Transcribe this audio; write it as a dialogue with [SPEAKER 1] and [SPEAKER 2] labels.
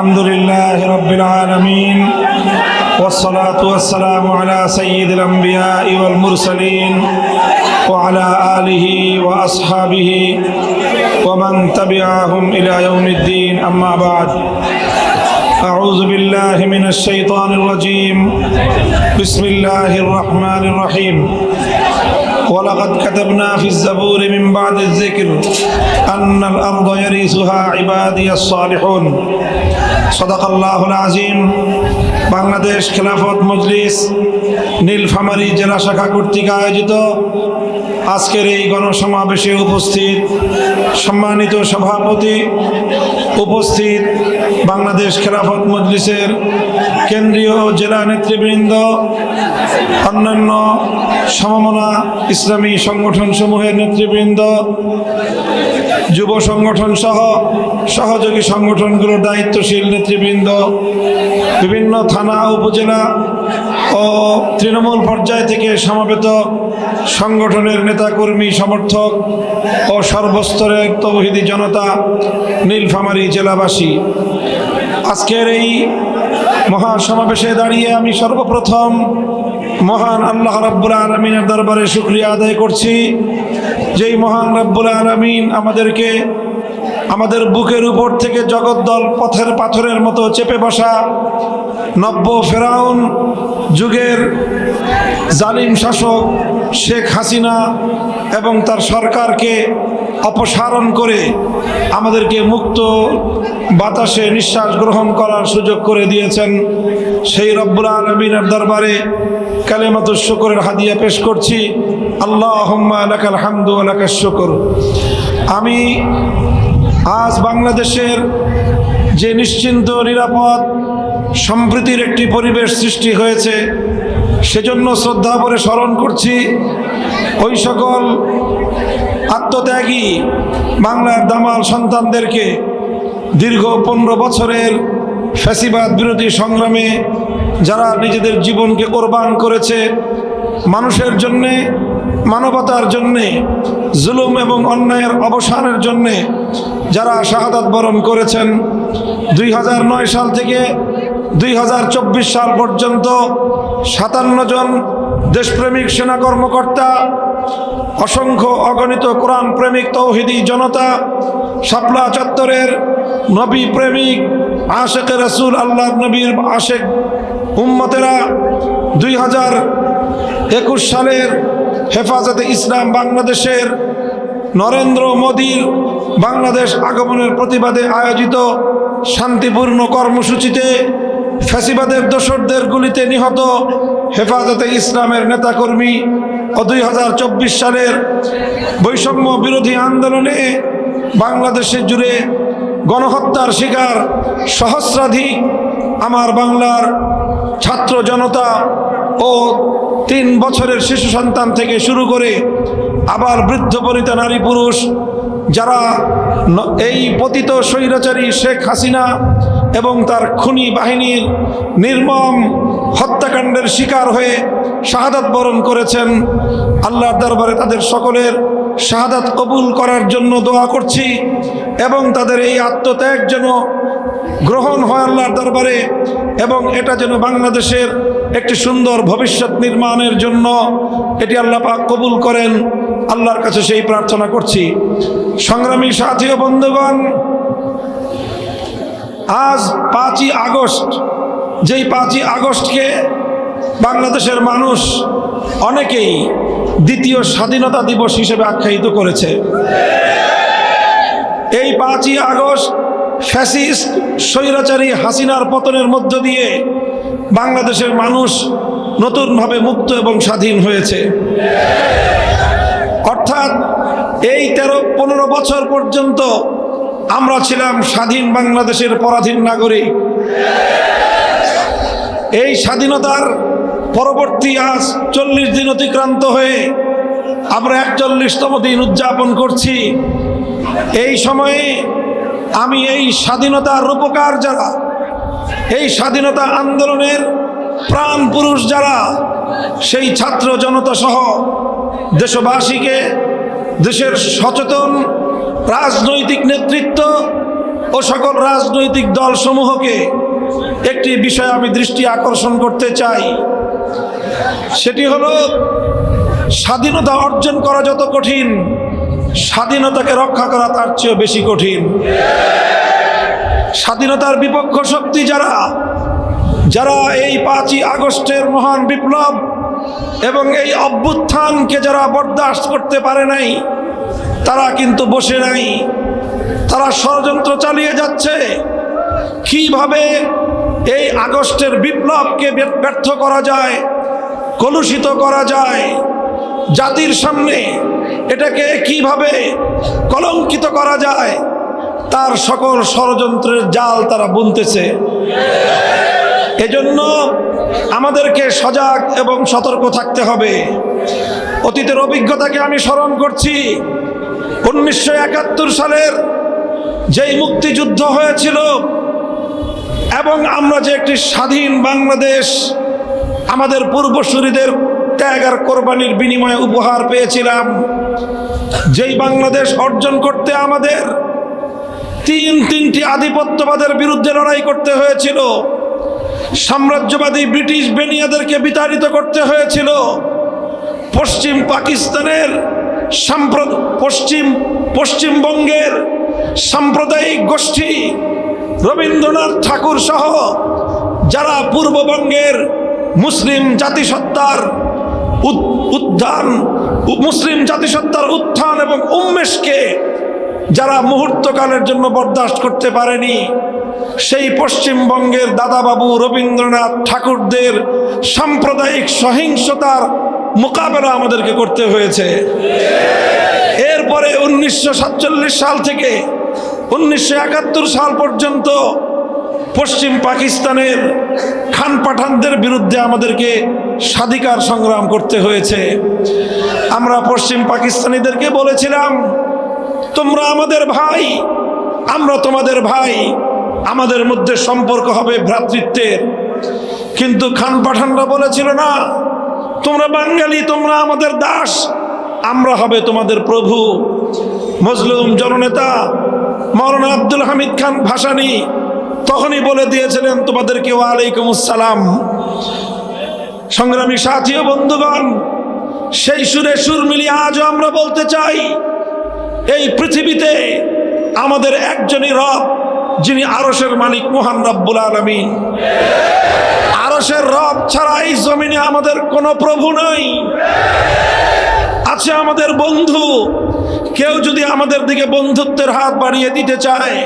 [SPEAKER 1] الحمد لله رب العالمين والصلاة والسلام على سيد الأنبياء والمرسلين وعلى آله وأصحابه ومن تبعهم إلى يوم الدين أما بعد. أعوذ بالله من الشيطان الرجيم. بسم الله الرحمن الرحيم. ولقد كتبنا في الزبور من بعد الذكر أن الأرض يرثها عبادي الصالحون. সদাকাল্লাহিম আজিম বাংলাদেশ খেলাফত মজলিস নীলফামারী জেলা শাখা কর্তৃক আয়োজিত আজকের এই গণসমাবেশে উপস্থিত সম্মানিত সভাপতি উপস্থিত বাংলাদেশ খেলাফত মজলিসের কেন্দ্রীয় জেলা নেতৃবৃন্দ, অন্যান্য সমমনা ইসলামী সংগঠনসমূহের নেতৃবৃন্দ যুব সংগঠন সহ সহযোগী সংগঠনগুলোর দায়িত্বশীল নেতৃবৃন্দ, বিভিন্ন থানা, উপজেলা ও তৃণমূল পর্যায় থেকে সমবেত সংগঠনের নেতাকর্মী, সমর্থক ও সর্বস্তরের তৌহিদি জনতা নীলফামারী জেলাবাসী। আজকের এই মহাসমাবেশে দাঁড়িয়ে আমি সর্বপ্রথম মহান আল্লাহ রাব্বুল আলমিনের দরবারে শুক্রিয়া আদায় করছি। যেই মহান রাব্বুল আলমিন আমাদেরকে আমাদের বুকের উপর থেকে জগদ্দল পথের পাথরের মতো চেপে বসা নব্য ফেরাউন যুগের জালিম শাসক শেখ হাসিনা এবং তার সরকারকে অপসারণ করে আমাদেরকে মুক্ত বাতাসে নিঃশ্বাস গ্রহণ করার সুযোগ করে দিয়েছেন। সেই রব্বুল আলমিনের দরবারে কালেমাত শুকরের হাদিয়া পেশ করছি। আমি আজ বাংলাদেশের যে নিশ্চিন্ত, নিরাপদ, সম্প্রীতির একটি পরিবেশ সৃষ্টি হয়েছে, সেজন্য শ্রদ্ধা করে স্মরণ করছি ওই সকল আত্মত্যাগী বাংলার দামাল সন্তানদেরকে দীর্ঘ পনেরো বছরের ফ্যাসিবাদ বিরোধী সংগ্রামে যারা নিজেদের জীবনকে কোরবান করেছে, মানুষের জন্যে মানবতার জন্যে, জুলুম এবং অন্যায়ের অবসানের জন্যে যারা শাহাদাত বরণ করেছেন, দুই হাজার নয় সাল থেকে দুই হাজার চব্বিশ সাল পর্যন্ত সাতান্ন জন দেশপ্রেমিক সেনা কর্মকর্তা, অসংখ্য অগণিত কোরআন প্রেমিক তৌহিদি জনতা, শাপলা চত্বরের নবী প্রেমিক আশেক রসুল আল্লাহ নবীর আশেক উম্মতেরা দুই হাজার একুশ সালের হেফাজতে ইসলাম বাংলাদেশের নরেন্দ্র মোদীর বাংলাদেশ আগমনের প্রতিবাদে আয়োজিত শান্তিপূর্ণ কর্মসূচিতে ফ্যাসিবাদের দোসরদের গুলিতে নিহত হেফাজতে ইসলামের নেতাকর্মী ও দুই হাজার চব্বিশ সালের বৈষম্য বিরোধী আন্দোলনে বাংলাদেশে জুড়ে গণহত্যার শিকার সহস্রাধিক আমার বাংলার ছাত্র জনতা ও তিন বছরের শিশু সন্তান থেকে শুরু করে আবার বৃদ্ধ বনিতা নারী পুরুষ, যারা এই পতিত স্বৈরাচারী শেখ হাসিনা এবং তার খুনি বাহিনীর নির্মম হত্যাকাণ্ডের শিকার হয়ে শাহাদাত বরণ করেছেন। আল্লাহর দরবারে তাদের সকলের শাহাদাত কবুল করার জন্য দোয়া করছি এবং তাদের এই আত্মত্যাগ যেন গ্রহণ হয় আল্লাহর দরবারে। এবং এটা যেন বাংলাদেশের একটি সুন্দর ভবিষ্যৎ নির্মাণের জন্য এটি আল্লাহ পাক কবুল করেন, আল্লাহর কাছে সেই প্রার্থনা করছি। সংগ্রামী সাথী ও বন্ধুগণ, আজ পাঁচই আগস্ট, যেই পাঁচই আগস্টকে বাংলাদেশের মানুষ অনেকেই দ্বিতীয় স্বাধীনতা দিবস হিসেবে আখ্যায়িত করেছে। এই পাঁচই আগস্ট ফ্যাসিস্ট স্বৈরাচারী হাসিনার পতনের মধ্য দিয়ে বাংলাদেশের মানুষ নতুনভাবে মুক্ত এবং স্বাধীন হয়েছে। অর্থাৎ এই তেরো, পনেরো বছর পর্যন্ত আমরা ছিলাম স্বাধীন বাংলাদেশের পরাধীন নাগরিক। এই স্বাধীনতার পরবর্তী আজ চল্লিশ দিন অতিক্রান্ত হয়ে আমরা একচল্লিশতম দিন উদযাপন করছি। এই সময়ে আমি এই স্বাধীনতার রূপকার যারা, এই স্বাধীনতা আন্দোলনের প্রাণ পুরুষ যারা, সেই ছাত্র জনতা সহ দেশবাসীকে দেশের সচেতন রাজনৈতিক নেতৃত্ব ও সকল রাজনৈতিক দল সমূহকে একটি বিষয় আমি দৃষ্টি আকর্ষণ করতে চাই। সেটি হলো, স্বাধীনতা অর্জন করা যত কঠিন স্বাধীনতাকে রক্ষা করা তার চেয়েও বেশি কঠিন। স্বাধীনতার বিপক্ষ শক্তি যারা যারা এই পাঁচই আগস্টের মহান বিপ্লব এবং এই অভ্যুত্থানকে যারা বরদাস্ত করতে পারে নাই, তারা কিন্তু বসে নাই। তারা ষড়যন্ত্র চালিয়ে যাচ্ছে। কীভাবে এই আগস্টের বিপ্লবকে ব্যর্থ করা যায়, কলুষিত করা যায় জাতির সামনে? এটাকে কীভাবে কলঙ্কিত করা যায়? তার সকল ষড়যন্ত্রের জাল তারা বুনতেছে। এজন্য আমাদেরকে সজাগ এবং সতর্ক থাকতে হবে। অতীতের অভিজ্ঞতাকে আমি স্মরণ করছি। উনিশশো একাত্তর সালের যেই মুক্তিযুদ্ধ হয়েছিল এবং আমরা যে একটি স্বাধীন বাংলাদেশ আমাদের পূর্বসূরিদের ত্যাগ আর কোরবানির বিনিময়ে উপহার পেয়েছিলাম যেই বাংলাদেশ অর্জন করতে আমাদের তিন তিনটি আধিপত্যবাদের বিরুদ্ধে লড়াই করতে হয়েছিল, সাম্রাজ্যবাদী ব্রিটিশ বেনিয়াদেরকে বিতাড়িত করতে হয়েছিল, পশ্চিম পাকিস্তানের পশ্চিম, পশ্চিমবঙ্গের সাম্প্রদায়িক গোষ্ঠী রবীন্দ্রনাথ ঠাকুর সহ যারা পূর্ববঙ্গের মুসলিম জাতিসত্তার উদ- উত্থান উ- মুসলিম জাতিসত্তার উত্থান এবং উন্মেষকে যারা মুহূর্তকালের জন্য বরদাস্ত করতে পারেনি, সেই পশ্চিমবঙ্গের দাদাবাবু রবীন্দ্রনাথ ঠাকুরদের সাম্প্রদায়িক সহিংসতার মোকাবেলা আমাদেরকে করতে হয়েছে। এরপরে উনিশশো সাতচল্লিশ সাল থেকে উনিশশো একাত্তর সাল পর্যন্ত পশ্চিম পাকিস্তানের খান পাঠানদের বিরুদ্ধে আমাদেরকে স্বাধিকার সংগ্রাম করতে হয়েছে। আমরা পশ্চিম পাকিস্তানিদেরকে বলেছিলাম, তোমরা আমাদের ভাই, আমরা তোমাদের ভাই, আমাদের মধ্যে সম্পর্ক হবে ভ্রাতৃত্বের। কিন্তু খান পাঠানরা বলেছিল, না, তোমরা বাঙালি, তোমরা আমাদের দাস, আমরা হবে তোমাদের প্রভু। মজলুম জননেতা মৌলানা আব্দুল হামিদ খান ভাসানি তখনই বলে দিয়েছিলেন, তোমাদেরকে ওয়ালাইকুম আসসালাম। সংগ্রামী সাথী ও বন্ধুগণ, সেই সুরে সুর মিলিয়ে আজও আমরা বলতে চাই, এই পৃথিবীতে আমাদের একজনই রব, যিনি আরসের মালিক মহান রব্বুল আলমিন। আরসের রব ছাড়া এই জমিনে আমাদের কোনো প্রভু নাই। আছে আমাদের বন্ধু, কেউ যদি আমাদের দিকে বন্ধুত্বের হাত বাড়িয়ে দিতে চায়